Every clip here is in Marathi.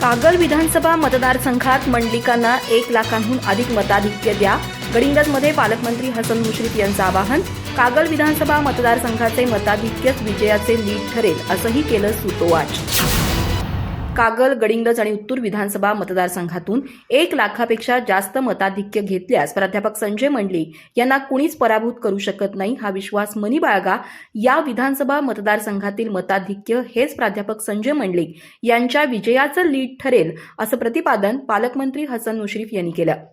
कागल विधानसभा मतदारसंघात मंडलिकांना एक लाखांहून अधिक मताधिक्य द्या. गडिंगजमध्ये पालकमंत्री हसन मुश्रीफ यांचं आवाहन कागल विधानसभा मतदारसंघाचे मताधिक्यच विजयाचे लीड ठरेल असंही केलं सुतोवाच. कागल गडिंगलज आणि उत्तूर विधानसभा मतदारसंघातून एक लाखापेक्षा जास्त मताधिक्य घेतल्यास प्राध्यापक संजय मंडलिक यांना कुणीच पराभूत करू शकत नाही हा विश्वास मनी बाळगा या विधानसभा मतदारसंघातील मताधिक्य हेच प्राध्यापक संजय मंडलिक यांच्या विजयाचं लीड ठरेल असं प्रतिपादन पालकमंत्री हसन मुश्रीफ यांनी केलं.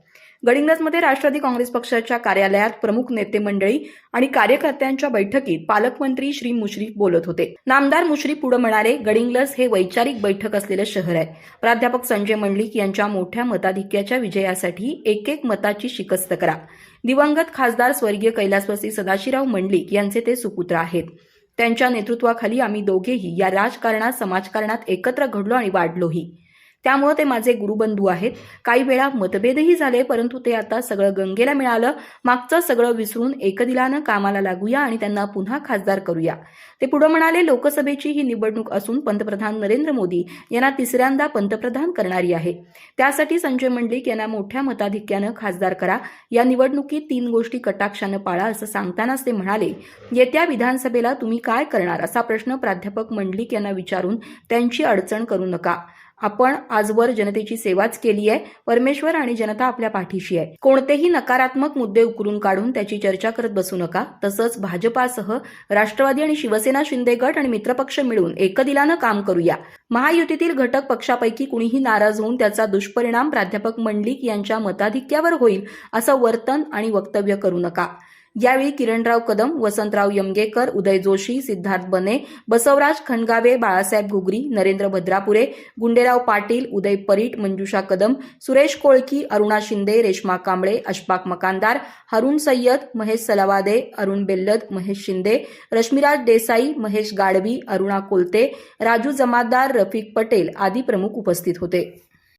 गडिंग्लजमध्ये राष्ट्रवादी काँग्रेस पक्षाच्या कार्यालयात प्रमुख नेते मंडळी आणि कार्यकर्त्यांच्या बैठकीत पालकमंत्री श्री मुश्रीफ बोलत होते. नामदार मुश्रीफ पुढे म्हणाले गडिंग्लज हे वैचारिक बैठक असलेलं शहर आहे. प्राध्यापक संजय मंडलिक यांच्या मोठ्या मताधिक्याच्या विजयासाठी एक एक मताची शिकस्त करा. दिवंगत खासदार स्वर्गीय कैलासवासी सदाशिवराव मंडलिक यांचे ते सुपुत्र आहेत. त्यांच्या नेतृत्वाखाली आम्ही दोघेही या राजकारणात समाजकारणात एकत्र घडलो आणि वाढलोही. त्यामुळं ते माझे गुरुबंधू आहेत. काही वेळा मतभेदही झाले परंतु ते आता सगळं गंगेला मिळालं. मागचं सगळं विसरून एकदिलानं कामाला लागूया आणि त्यांना पुन्हा खासदार करूया. ते पुढे म्हणाले लोकसभेची ही निवडणूक असून पंतप्रधान नरेंद्र मोदी यांना तिसऱ्यांदा पंतप्रधान करणारी आहे. त्यासाठी संजय मंडलिक यांना मोठ्या मताधिक्यानं खासदार करा. या निवडणुकीत तीन गोष्टी कटाक्षानं पाळा असं सांगतानाच ते म्हणाले येत्या विधानसभेला तुम्ही काय करणार? असा प्रश्न प्राध्यापक मंडलिक यांना विचारून त्यांची अडचण करू नका. आपण आजवर जनतेची सेवाच केली आहे. परमेश्वर आणि जनता आपल्या पाठीशी आहे. कोणतेही नकारात्मक मुद्दे उकरून काढून त्याची चर्चा करत बसू नका. तसंच भाजपासह राष्ट्रवादी आणि शिवसेना शिंदे गट आणि मित्रपक्ष मिळून एकदिलानं काम करूया. महायुतीतील घटक पक्षापैकी कुणीही नाराज होऊन त्याचा दुष्परिणाम प्राध्यापक मंडलिक यांच्या मताधिक्यावर होईल असं वर्तन आणि वक्तव्य करू नका. यावेळी किरणराव कदम वसंतराव यमगेकर उदय जोशी सिद्धार्थ बने बसवराज खंडगावे बाळासाहेब घुगरी नरेंद्र भद्रापुरे गुंडेराव पाटील उदय परीट मंजुषा कदम सुरेश कोळकी अरुणा शिंदे रेश्मा कांबळे अशफाक मकानदार हरुण सय्यद महेश सलावादे अरुण बेल्लद महेश शिंदे रश्मीराज देसाई महेश गाडवी अरुणा कोलते राजू जमादार रफिक पटेल आदी प्रमुख उपस्थित होते.